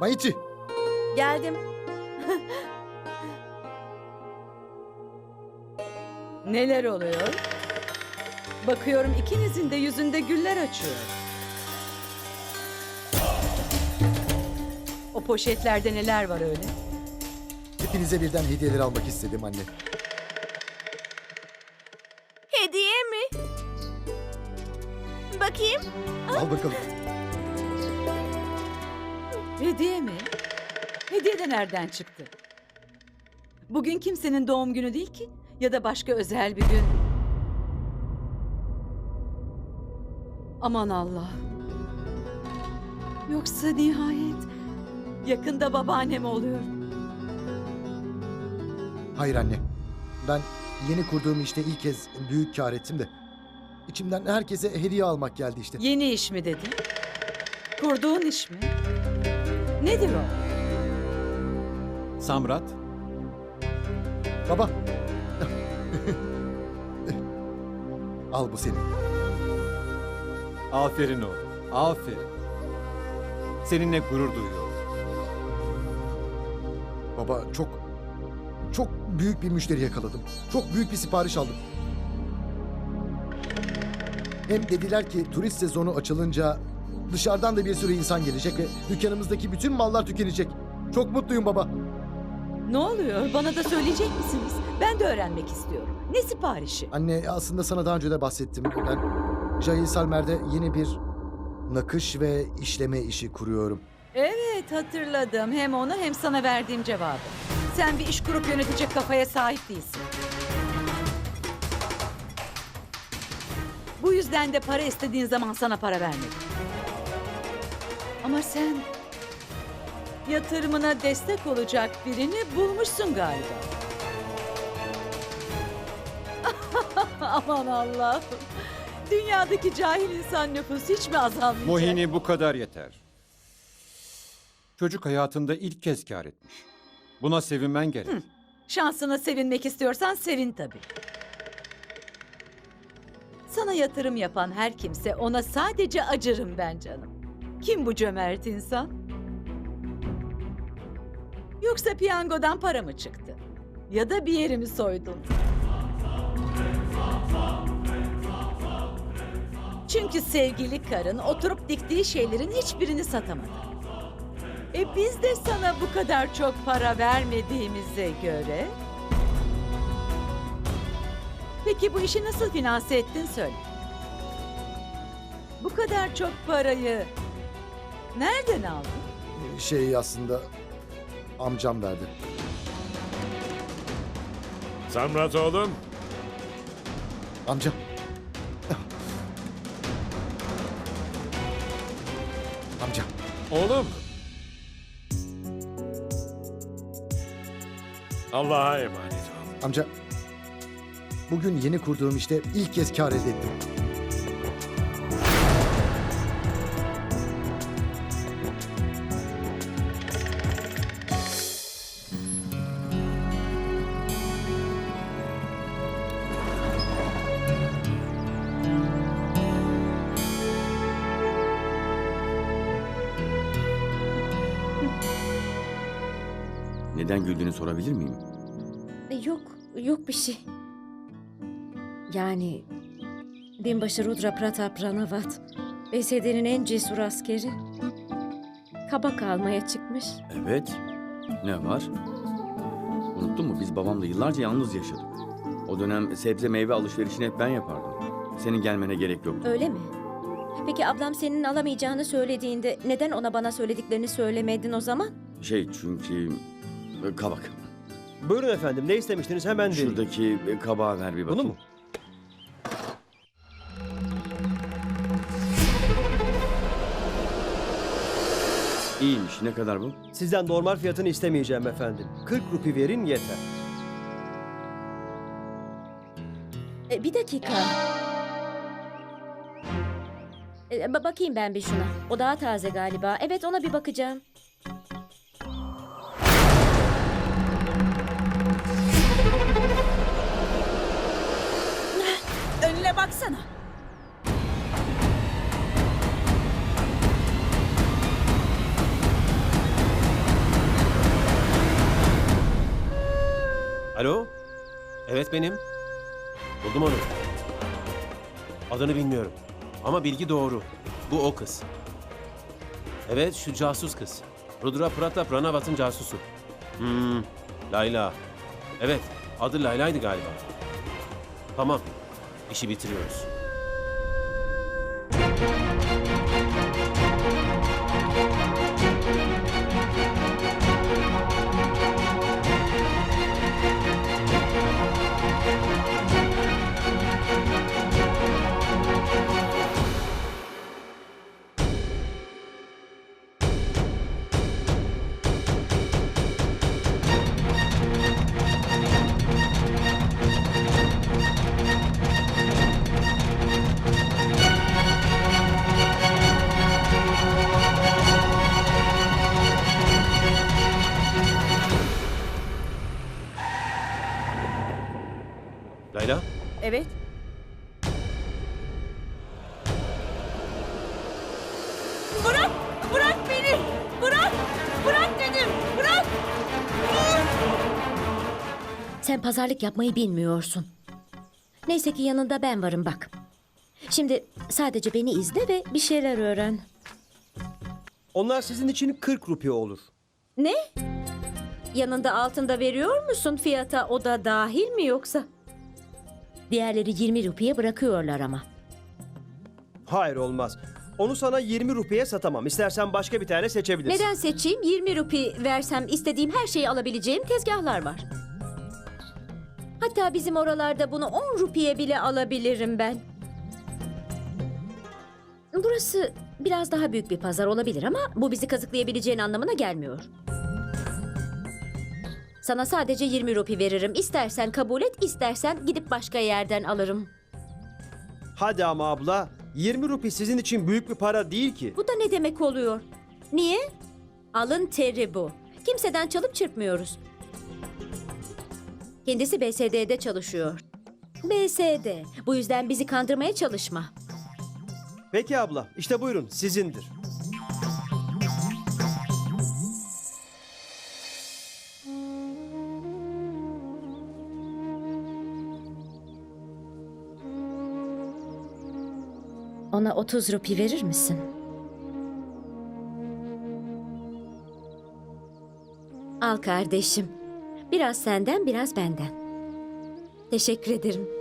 Maiti. Geldim. Neler oluyor? Bakıyorum ikinizin de yüzünde güller açıyor. O poşetlerde neler var öyle? Hepinize birden hediyeler almak istedim anne. Hediye mi? Bakayım. Al bakalım. Hediye mi? Hediye de nereden çıktı? Bugün kimsenin doğum günü değil ki. Ya da başka özel bir gün. Aman Allah. Yoksa nihayet yakında babaannem oluyor. Hayır anne. Ben yeni kurduğum işte ilk kez büyük kar ettim de. İçimden herkese hediye almak geldi işte. Yeni iş mi dedin? Kurduğun iş mi? Nedir o? Samrat, Baba. Al bu senin. aferin oğlum. Aferin. Seninle gurur duyuyorum. Baba çok çok büyük bir müşteri yakaladım. Çok büyük bir sipariş aldım. Hem dediler ki turist sezonu açılınca dışarıdan da bir sürü insan gelecek ve dükkanımızdaki bütün mallar tükenecek. Çok mutluyum baba. Ne oluyor? Bana da söyleyecek misiniz? Ben de öğrenmek istiyorum. Ne siparişi? Anne aslında sana daha önce de bahsettim. Ben Cahil Salmer'de yeni bir nakış ve işleme işi kuruyorum. Evet hatırladım. Hem onu hem sana verdiğim cevabı. Sen bir iş kurup yönetecek kafaya sahip değilsin. Bu yüzden de para istediğin zaman sana para vermedim. Ama sen yatırımına destek olacak birini bulmuşsun galiba. Aman Allah'ım. Dünyadaki cahil insan nüfusu hiç mi azalmayacak? Mohini bu kadar yeter. Çocuk hayatında ilk kez kar etmiş. Buna sevinmen gerek. Şansına sevinmek istiyorsan sevin tabii. Sana yatırım yapan her kimse ona sadece acırım ben canım. Kim bu cömert insan? Yoksa piyangodan para mı çıktı? Ya da bir yerimi soydun? Çünkü sevgili karın oturup diktiği şeylerin hiçbirini satamadı. E biz de sana bu kadar çok para vermediğimize göre... Peki bu işi nasıl finanse ettin söyle. Bu kadar çok parayı nereden aldın? Şey aslında amcam verdi. Samrat oğlum, Amca. Amca. oğlum. Allah'a emanet ol. Amca. Bugün yeni kurduğum işte ilk kez kar elde ettim. Neden güldüğünü sorabilir miyim? E, Yok, yok bir şey. Yani binbaşı Rudra Pratap Ranavat, BSD'nin en cesur askeri. Kabak almaya çıkmış. Evet. Ne var? Unuttun mu? Biz babamla yıllarca yalnız yaşadık. O dönem sebze meyve alışverişini hep ben yapardım. Senin gelmene gerek yoktu. Öyle mi? Peki ablam senin alamayacağını söylediğinde neden ona bana söylediklerini söylemedin o zaman? Şey çünkü... e, Kabak. Buyurun efendim ne istemiştiniz hemen vereyim. Şuradaki e, kabağı ver bir bakayım. Bunu mu? İyiymiş. Ne kadar bu? Sizden normal fiyatını istemeyeceğim efendim. 40 rupi verin yeter. E, bir dakika. E, ba- bakayım ben bir şuna. O daha taze galiba. Evet ona bir bakacağım. baksana. Alo? Evet benim. Buldum onu. Adını bilmiyorum. Ama bilgi doğru. Bu o kız. Evet şu casus kız. Rudra Pratap Ranavat'ın casusu. Hmm, Layla. Evet, adı Layla'ydı galiba. Tamam, işi bitiriyoruz. Layla? Evet. Bırak! Bırak beni! Bırak! Bırak dedim! Bırak! Sen pazarlık yapmayı bilmiyorsun. Neyse ki yanında ben varım bak. Şimdi sadece beni izle ve bir şeyler öğren. Onlar sizin için 40 rupi olur. Ne? Yanında altında veriyor musun fiyata o da dahil mi yoksa? Diğerleri 20 rupiye bırakıyorlar ama. Hayır olmaz. Onu sana 20 rupiye satamam. İstersen başka bir tane seçebilirsin. Neden seçeyim? 20 rupi versem istediğim her şeyi alabileceğim tezgahlar var. Hatta bizim oralarda bunu 10 rupiye bile alabilirim ben. Burası biraz daha büyük bir pazar olabilir ama bu bizi kazıklayabileceğin anlamına gelmiyor. Sana sadece 20 rupi veririm. İstersen kabul et, istersen gidip başka yerden alırım. Hadi ama abla. 20 rupi sizin için büyük bir para değil ki. Bu da ne demek oluyor? Niye? Alın teri bu. Kimseden çalıp çırpmıyoruz. Kendisi BSD'de çalışıyor. BSD. Bu yüzden bizi kandırmaya çalışma. Peki abla. işte buyurun sizindir. Ona 30 rupi verir misin? Al kardeşim. Biraz senden, biraz benden. Teşekkür ederim.